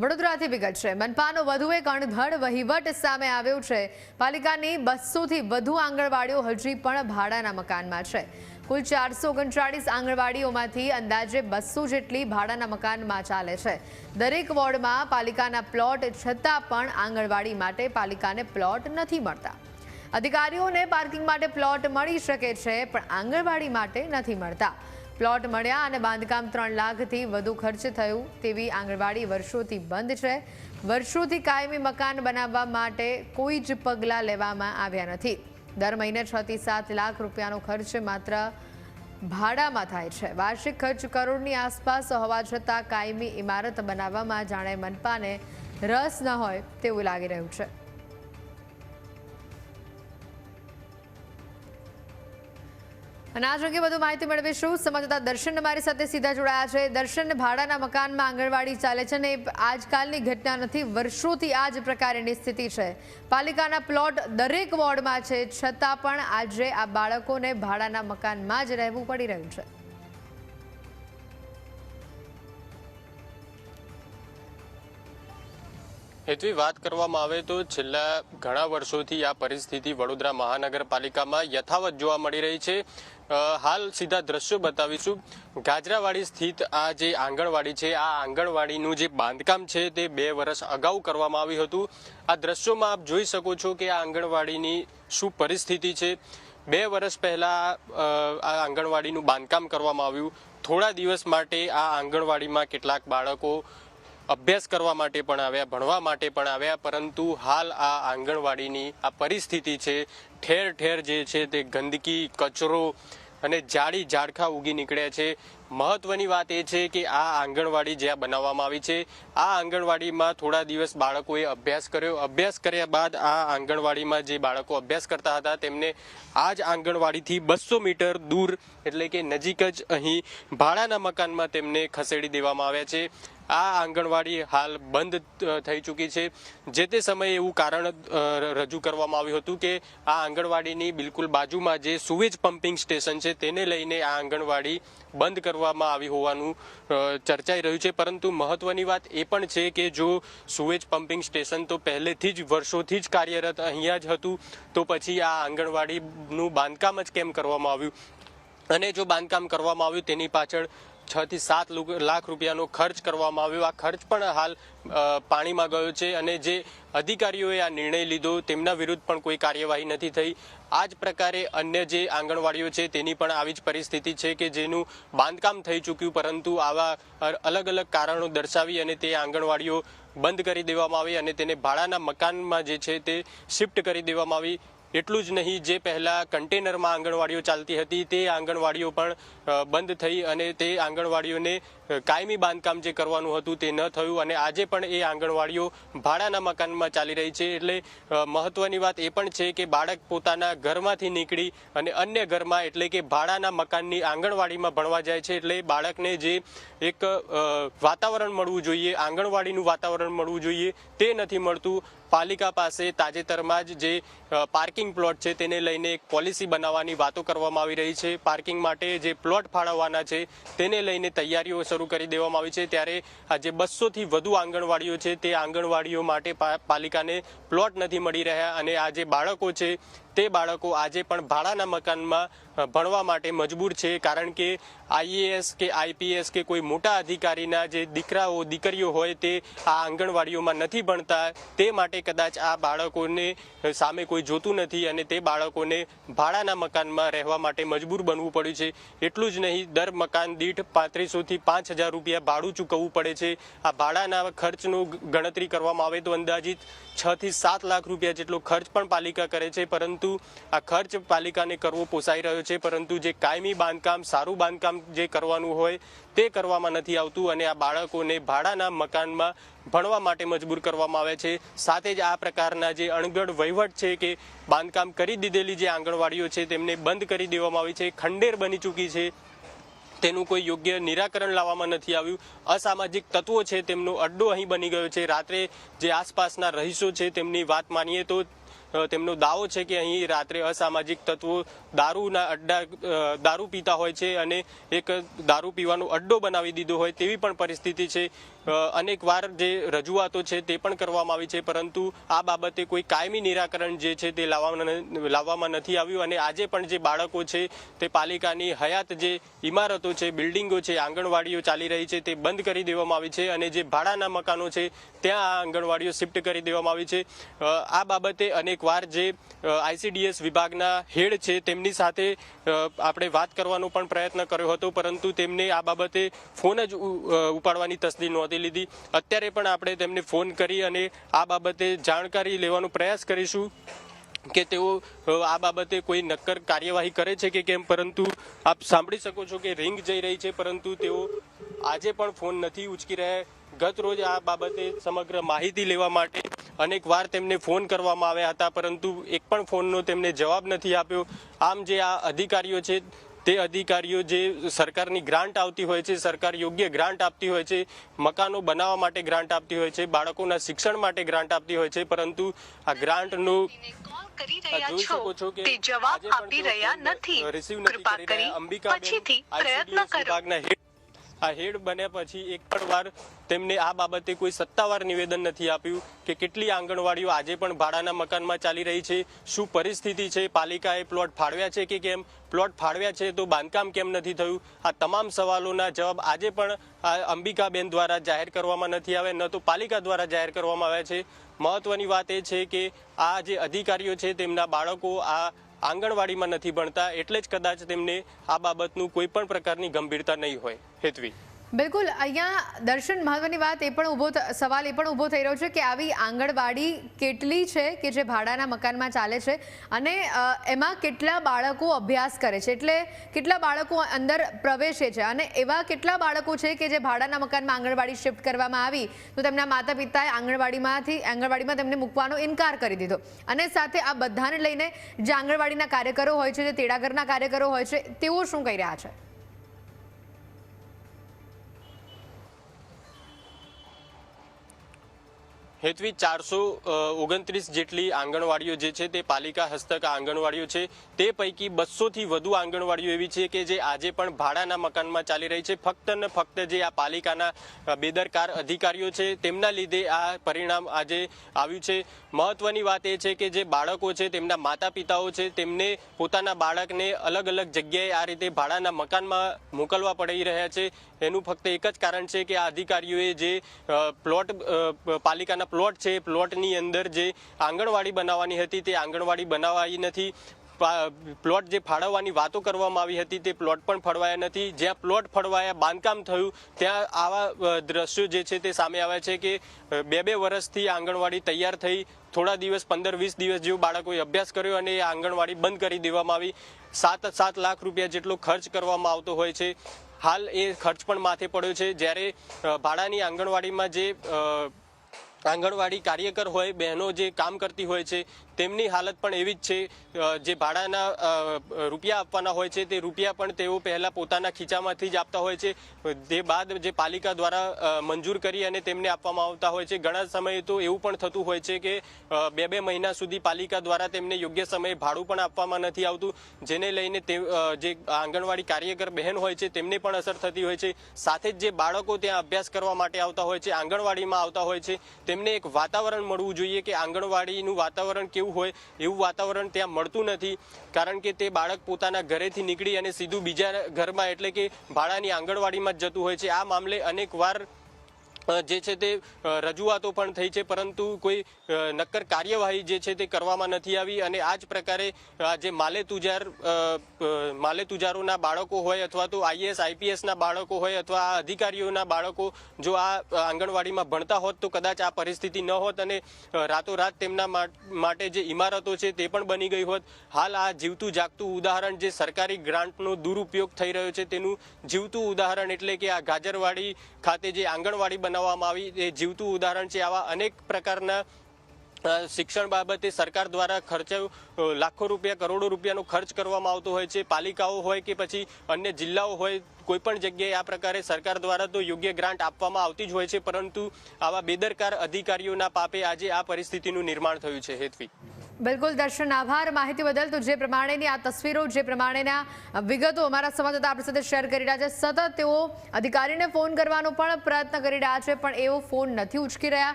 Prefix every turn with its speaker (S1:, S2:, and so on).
S1: વડોદરાથી વિગત છે. મનપાનો વધુ એક અણઘડ વહીવટ સામે આવ્યો છે. પાલિકાની બસોથી વધુ આંગણવાડીઓ હજી પણ ભાડાના મકાનમાં છે. કુલ ચારસો ઓગણચાળીસ આંગણવાડીઓમાંથી અંદાજે બસો જેટલી ભાડાના મકાનમાં ચાલે છે. દરેક વોર્ડમાં પાલિકાના પ્લોટ છતાં પણ આંગણવાડી માટે પાલિકાને પ્લોટ નથી મળતા. અધિકારીઓને પાર્કિંગ માટે પ્લોટ મળી શકે છે, પણ આંગણવાડી માટે નથી મળતા. પ્લોટ મળ્યા અને બાંધકામ ત્રણ લાખથી વધુ ખર્ચ થયું તેવી આંગણવાડી વર્ષોથી બંધ છે. વર્ષોથી કાયમી મકાન બનાવવા માટે કોઈ જ પગલાં લેવામાં આવ્યા નથી. દર મહિને છ થી સાત લાખ રૂપિયાનો ખર્ચ માત્ર ભાડામાં થાય છે. વાર્ષિક ખર્ચ કરોડની આસપાસ હોવા છતાં કાયમી ઇમારત બનાવવામાં જાણે મનપાને રસ ન હોય તેવું લાગી રહ્યું છે. અને આ જ અંગે વધુ માહિતી મેળવીશું. સંવાદદાતા દર્શન અમારી સાથે સીધા જોડાયા છે. દર્શન ભાડાના મકાનમાં આંગણવાડી ચાલે છે અને આજકાલની ઘટના નથી, વર્ષોથી આ જ પ્રકારની સ્થિતિ છે. પાલિકાના પ્લોટ દરેક વોર્ડમાં છે. છતાં પણ આજે આ બાળકોને ભાડાના મકાનમાં જ રહેવું પડી રહ્યું છે.
S2: હેતવી વાત કરવામાં આવે તો છેલ્લા ઘણા વર્ષોથી આ પરિસ્થિતિ વડોદરા મહાનગરપાલિકામાં યથાવત જોવા મળી રહી છે. હાલ સીધા દ્રશ્યો બતાવીશું. ગાજરાવાડી સ્થિત આ જે આંગણવાડી છે, આ આંગણવાડીનું જે બાંધકામ છે તે બે વર્ષ અગાઉ કરવામાં આવ્યું હતું. આ દ્રશ્યોમાં આપ જોઈ શકો છો કે આ આંગણવાડીની શું પરિસ્થિતિ છે. બે વર્ષ પહેલાં આ આંગણવાડીનું બાંધકામ કરવામાં આવ્યું. થોડા દિવસ માટે આ આંગણવાડીમાં કેટલાક બાળકો અભ્યાસ કરવા માટે પણ આવ્યા, ભણવા માટે પણ આવ્યા, પરંતુ હાલ આ આંગણવાડીની આ પરિસ્થિતિ છે ઠેર ઠેર જે છે તે ગંદકી, કચરો અને જાડી ઝાડખા ઉગી નીકળ્યા છે. મહત્વની વાત એ છે કે આ આંગણવાડી જ્યાં બનાવવામાં આવી છે, આ આંગણવાડીમાં થોડા દિવસ બાળકોએ અભ્યાસ કર્યો. અભ્યાસ કર્યા બાદ આ આંગણવાડીમાં જે બાળકો અભ્યાસ કરતા હતા, તેમને આ જ આંગણવાડીથી બસો મીટર દૂર, એટલે કે નજીક જ અહીં ભાડાના મકાનમાં તેમને ખસેડી દેવામાં આવ્યા છે. આ આંગણવાડી હાલ બંધ થઈ ચૂકી છે. જે તે સમયે એવું કારણ રજૂ કરવામાં આવ્યું હતું કે આ આંગણવાડીની બિલકુલ બાજુમાં જે સુવેજ પમ્પિંગ સ્ટેશન છે, તેને લઈને આ આંગણવાડી બંધ કરવામાં આવી હોવાનું ચર્ચાઈ રહ્યું છે. પરંતુ મહત્વની વાત એ પણ છે કે જો સુએજ પમ્પિંગ સ્ટેશન તો પહેલેથી જ, વર્ષોથી જ કાર્યરત અહીંયા જ હતું, તો પછી આ આંગણવાડીનું બાંધકામ જ કેમ કરવામાં આવ્યું? અને જો બાંધકામ કરવામાં આવ્યું તેની પાછળ છ થી સાત લાખ રૂપિયાનો ખર્ચ કરવામાં આવ્યો. આ ખર્ચ પણ હાલ પાણીમાં ગયો છે અને જે અધિકારીઓએ આ નિર્ણય લીધો તેમના વિરુદ્ધ પણ કોઈ કાર્યવાહી નથી થઈ. આ જ પ્રકારે અન્ય જે આંગણવાડીઓ છે તેની પણ આવી જ પરિસ્થિતિ છે કે જેનું બાંધકામ થઈ ચૂક્યું, પરંતુ આવા અલગ અલગ કારણો દર્શાવી અને તે આંગણવાડીઓ બંધ કરી દેવામાં આવી અને તેને ભાડાના મકાનમાં જે છે તે શિફ્ટ કરી દેવામાં આવી. એટલું જ નહીં જે પહેલા કન્ટેનરમાં આંગણવાડીઓ ચાલતી હતી તે આંગણવાડીઓ પણ બંધ થઈ અને તે આંગણવાડીઓને કાયમી બાંધકામ જે કરવાનું હતું તે ન થયું અને આજે પણ એ આંગણવાડીઓ ભાડાના મકાનમાં ચાલી રહી છે. એટલે મહત્વની વાત એ પણ છે કે બાળક પોતાના ઘરમાંથી નીકળી અને અન્ય ઘરમાં એટલે કે ભાડાના મકાનની આંગણવાડીમાં ભણવા જાય છે. એટલે બાળકને જે એક વાતાવરણ મળવું જોઈએ આંગણવાડીનું વાતાવરણ મળવું જોઈએ તે નથી મળતું. પાલિકા પાસે તાજેતરમાં જ જે અ, પાર્કિંગ પ્લોટ છે તેને લઈને એક પોલિસી બનાવવાની વાતો કરવામાં આવી રહી છે. પાર્કિંગ માટે જે પ્લોટ ફાળવવાના છે તેને લઈને તૈયારીઓ શરૂ કરી દેવામાં આવી છે. ત્યારે આજે બસોથી વધુ આંગણવાડીઓ છે તે આંગણવાડીઓ માટે પાલિકાને પ્લોટ નથી મળી રહ્યા અને આ જે બાળકો છે તે બાળકો આજે પણ ભાડાના મકાનમાં ભણવા માટે મજબૂર છે, કારણ કે આઈએએસ કે આઈપીએસ કે કોઈ મોટા અધિકારીના જે દીકરાઓ, દીકરીઓ હોય તે આ આંગણવાડીઓમાં નથી ભણતા. તે માટે કદાચ આ બાળકોને સામે કોઈ જોતું નથી અને તે બાળકોને ભાડાના મકાનમાં રહેવા માટે મજબૂર બનવું પડ્યું છે. એટલું જ નહીં, દર મકાન દીઠ પાંત્રીસોથી પાંચ હજાર રૂપિયા ભાડું ચૂકવવું પડે છે. આ ભાડાના ખર્ચનું ગણતરી કરવામાં આવે તો અંદાજિત છથી સાત લાખ રૂપિયા જેટલો ખર્ચ પણ પાલિકા કરે છે, પરંતુ આ ખર્ચ પાલિકાને કરવો પોસાઈ રહ્યો છે, પરંતુ જે કાયમી બાંધકામ, સારું બાંધકામ જે કરવાનું હોય તે કરવામાં નથી આવતું અને આ બાળકોને ભાડાના મકાનમાં ભણવા માટે મજબૂર કરવામાં આવે છે. સાથે જ આ પ્રકારના જે અણગઢ વહીવટ છે કે બાંધકામ કરી દીધેલી જે આંગણવાડીઓ છે તેમને બંધ કરી દેવામાં આવી છે, ખંડેર બની ચૂકી છે. તેનું કોઈ યોગ્ય નિરાકરણ લાવવામાં નથી આવ્યું. અસામાજિક તત્વો છે, તેમનો અડ્ડો અહીં બની ગયો છે. રાત્રે જે આસપાસના રહીશો છે, તેમની વાત માનીએ તો તેમનો દાવો છે કે અહીં રાત્રે અસામાજિક તત્વો દારૂના અડ્ડા દારૂ પીતા હોય છે અને એક દારૂ પીવાનો અડ્ડો બનાવી દીધો હોય તેવી પણ પરિસ્થિતિ છે. અનેકવાર જે રજૂઆતો છે તે પણ કરવામાં આવી છે, પરંતુ આ બાબતે કોઈ કાયમી નિરાકરણ જે છે તે લાવવામાં લાવવામાં નથી આવ્યું અને આજે પણ જે બાળકો છે તે પાલિકાની હયાત જે ઇમારતો છે, બિલ્ડિંગો છે, આંગણવાડીઓ ચાલી રહી છે તે બંધ કરી દેવામાં આવી છે અને જે ભાડાના મકાનો છે ત્યાં આ આંગણવાડીઓ શિફ્ટ કરી દેવામાં આવી છે. આ બાબતે અનેકવાર જે આઈસીડીએસ વિભાગના હેડ છે, તેમની સાથે આપણે વાત કરવાનો પણ પ્રયત્ન કર્યો હતો, પરંતુ તેમને આ બાબતે ફોન જ ઉપાડવાની તસ્દી નહોતી લીધી. અત્યારે પણ આપણે તેમને ફોન કરી અને આ બાબતે જાણકારી લેવાનો પ્રયાસ કરીશું કે તેઓ આ બાબતે કોઈ નક્કર કાર્યવાહી કરે છે કે કેમ? પરંતુ આપ સાંભળી શકો છો કે રિંગ જઈ રહી છે, પરંતુ તેઓ આજે પણ ફોન નથી ઉચકી રહ્યા. ગત રોજ આ બાબતે સમગ્ર માહિતી લેવા માટે અનેક વાર તેમને ફોન કરવામાં આવ્યા હતા પરંતુ એક પણ ફોનનો તેમને જવાબ નથી આપ્યો. આમ જે આ અધિકારીઓ છે તે અધિકારીઓ જે સરકારની ગ્રાન્ટ આવતી હોય છે સરકાર યોગ્ય ગ્રાન્ટ આપતી હોય છે મકાનો બનાવવા માટે ગ્રાન્ટ આપતી હોય છે બાળકોના શિક્ષણ માટે ગ્રાન્ટ આપતી હોય છે પરંતુ આ ગ્રાન્ટનું જોઈ શકો છો કે
S3: જવાબ આપી રહ્યા નથી.
S2: અંબિકા
S3: કૃપા
S2: કરી
S3: પછીથી પ્રયત્ન કરો.
S2: વિભાગના હેડ આ હેડ બન્યા પછી એક પણ વાર તેમને આ બાબતે કોઈ સત્તાવાર નિવેદન નથી આપ્યું કે કેટલી આંગણવાડીઓ આજે પણ ભાડાના મકાનમાં ચાલી રહી છે, શું પરિસ્થિતિ છે, પાલિકાએ પ્લોટ ફાળવ્યા છે કે કેમ? પ્લોટ ફાળવ્યા છે તો બાંધકામ કેમ નથી થયું? આ તમામ સવાલોના જવાબ આજે પણ અંબિકાબેન દ્વારા જાહેર કરવામાં નથી આવ્યા, ન તો પાલિકા દ્વારા જાહેર કરવામાં આવ્યા છે. મહત્વની વાત એ છે કે આ જે અધિકારીઓ છે તેમના બાળકો આ આંગણવાડીમાં નથી ભણતા, એટલે જ કદાચ તેમને આ બાબતનું કોઈ પણ પ્રકારની ગંભીરતા નહીં હોય. હેતવી.
S1: બિલકુલ, અહીંયા દર્શન મહત્વની વાત એ પણ ઊભો સવાલ એ પણ ઊભો થઈ રહ્યો છે કે આવી આંગણવાડી કેટલી છે કે જે ભાડાના મકાનમાં ચાલે છે? અને એમાં કેટલા બાળકો અભ્યાસ કરે છે? એટલે કેટલા બાળકો અંદર પ્રવેશે છે? અને એવા કેટલા બાળકો છે કે જે ભાડાના મકાનમાં આંગણવાડી શિફ્ટ કરવામાં આવી? તો તેમના માતા પિતાએ આંગણવાડીમાંથી, આંગણવાડીમાં તેમને મૂકવાનો ઇનકાર કરી દીધો. અને સાથે આ બધાને લઈને જે આંગણવાડીના કાર્યકરો હોય છે, જે તેડાગરના કાર્યકરો હોય છે, તેઓ શું કહી રહ્યા છે?
S2: હેતવી ચારસો ઓગણત્રીસ જેટલી આંગણવાડીઓ જે છે તે પાલિકા હસ્તક આંગણવાડીઓ છે તે પૈકી બસોથી વધુ આંગણવાડીઓ એવી છે કે જે આજે પણ ભાડાના મકાનમાં ચાલી રહી છે. ફક્ત ને ફક્ત જે આ પાલિકાના બેદરકાર અધિકારીઓ છે તેમના લીધે આ પરિણામ આજે આવ્યું છે. મહત્વની વાત એ છે કે જે બાળકો છે તેમના માતા પિતાઓ છે તેમને પોતાના બાળકને અલગ અલગ જગ્યાએ આ રીતે ભાડાના મકાનમાં મોકલવા પડી રહ્યા છે. એનું ફક્ત એક જ કારણ છે કે આ અધિકારીઓએ જે પ્લોટ અ, પાલિકાના પ્લોટ છે પ્લોટની અંદર જે આંગણવાડી બનાવવાની હતી, તે આંગણવાડી બનાવાઈ નથી. પ્લોટ જે ફાળવવાની વાતો કરવામાં આવી હતી, તે પ્લોટ પણ ફળવાયા નથી. જ્યાં પ્લોટ ફળવાયા, બાંધકામ થયું, ત્યાં આવા દ્રશ્યો જે છે તે સામે આવ્યા છે કે બે બે વર્ષથી આંગણવાડી તૈયાર થઈ. થોડા દિવસ, પંદર, વીસ દિવસ જેવું બાળકોએ અભ્યાસ કર્યો અને એ આંગણવાડી બંધ કરી દેવામાં આવી. સાત સાત લાખ રૂપિયા જેટલો ખર્ચ કરવામાં આવતો હોય છે. હાલ એ ખર્ચ પણ માથે પડ્યો છે. જ્યારે ભાડાની આંગણવાડીમાં જે આંગણવાડી કાર્યકર હોય બહેનો જે કામ કરતી હોય છે તેમની હાલત પણ એવી જ છે જે ભાડાના રૂપિયા આપવાના હોય છે, તે રૂપિયા પણ તેઓ પહેલા પોતાના ખીચામાંથી જ આપતા હોય છે. તે બાદ જે પાલિકા દ્વારા મંજૂર કરી અને તેમને આપવામાં આવતા હોય છે. ઘણા સમયે તો એવું પણ થતું હોય છે કે બે બે મહિના સુધી પાલિકા દ્વારા તેમને યોગ્ય સમયે ભાડું પણ આપવામાં નથી આવતું, જેને લઈને તે જે આંગણવાડી કાર્યકર બહેન હોય છે, તેમને પણ અસર થતી હોય છે. સાથે જ જે બાળકો ત્યાં અભ્યાસ કરવા માટે આવતા હોય છે, આંગણવાડીમાં આવતા હોય છે, તેમને એક વાતાવરણ મળવું જોઈએ કે આંગણવાડીનું વાતાવરણ કેવું હોય એવું વાતાવરણ ત્યાં મળતું નથી. કારણ કે તે બાળક પોતાના ઘરેથી નીકળી અને સીધું બીજા ઘરમાં એટલે કે ભાડાની આંગણવાડીમાં જ જતું હોય છે. આ મામલે અનેક વાર અ, જે છે તે રજૂઆતો પણ થઈ છે, પરંતુ કોઈ નક્કર કાર્યવાહી જે છે તે કરવામાં નથી આવી અને આ જ પ્રકારે જે માલે તુજાર માલે તુજારોના બાળકો હોય અથવા તો આઈએસ આઈપીએસના બાળકો હોય અથવા આ અધિકારીઓના બાળકો જો આ આંગણવાડીમાં ભણતા હોત તો કદાચ આ પરિસ્થિતિ ન હોત અને રાતોરાત તેમના માટે જે ઇમારતો છે તે પણ બની ગઈ હોત. હાલ આ જીવતું જાગતું ઉદાહરણ જે સરકારી ગ્રાન્ટનો દુરુપયોગ થઈ રહ્યો છે તેનું જીવતું ઉદાહરણ એટલે કે આ ગાજરવાડી ખાતે જે આંગણવાડી બનાવવામાં આવી. એ જીવતું ઉદાહરણ છે આવા અનેક પ્રકારના શિક્ષણ બાબતે સરકાર દ્વારા ખર્ચો લાખો રૂપિયા, કરોડો રૂપિયાનો ખર્ચ કરવામાં આવતો હોય છે. પાલિકાઓ હોય કે પછી અન્ય જિલ્લાઓ હોય, કોઈ પણ જગ્યાએ આ પ્રકારે સરકાર દ્વારા તો યોગ્ય ગ્રાન્ટ આપવામાં આવતી જ હોય છે. પરંતુ આવા બેદરકાર અધિકારીઓના પાપે આજે આ પરિસ્થિતિનું નિર્માણ થયું છે હેતવી.
S1: બિલકુલ દર્શન, આભાર. માહિતી બદલ તો જે પ્રમાણેની આ તસવીરો, જે પ્રમાણેના વિગતો અમારા સંવાદદાતા આપણી સાથે શેર કરી રહ્યા છે. સતત તેઓ અધિકારીને ફોન કરવાનો પણ પ્રયત્ન કરી રહ્યા છે, પણ એવો ફોન નથી ઉચકી રહ્યા.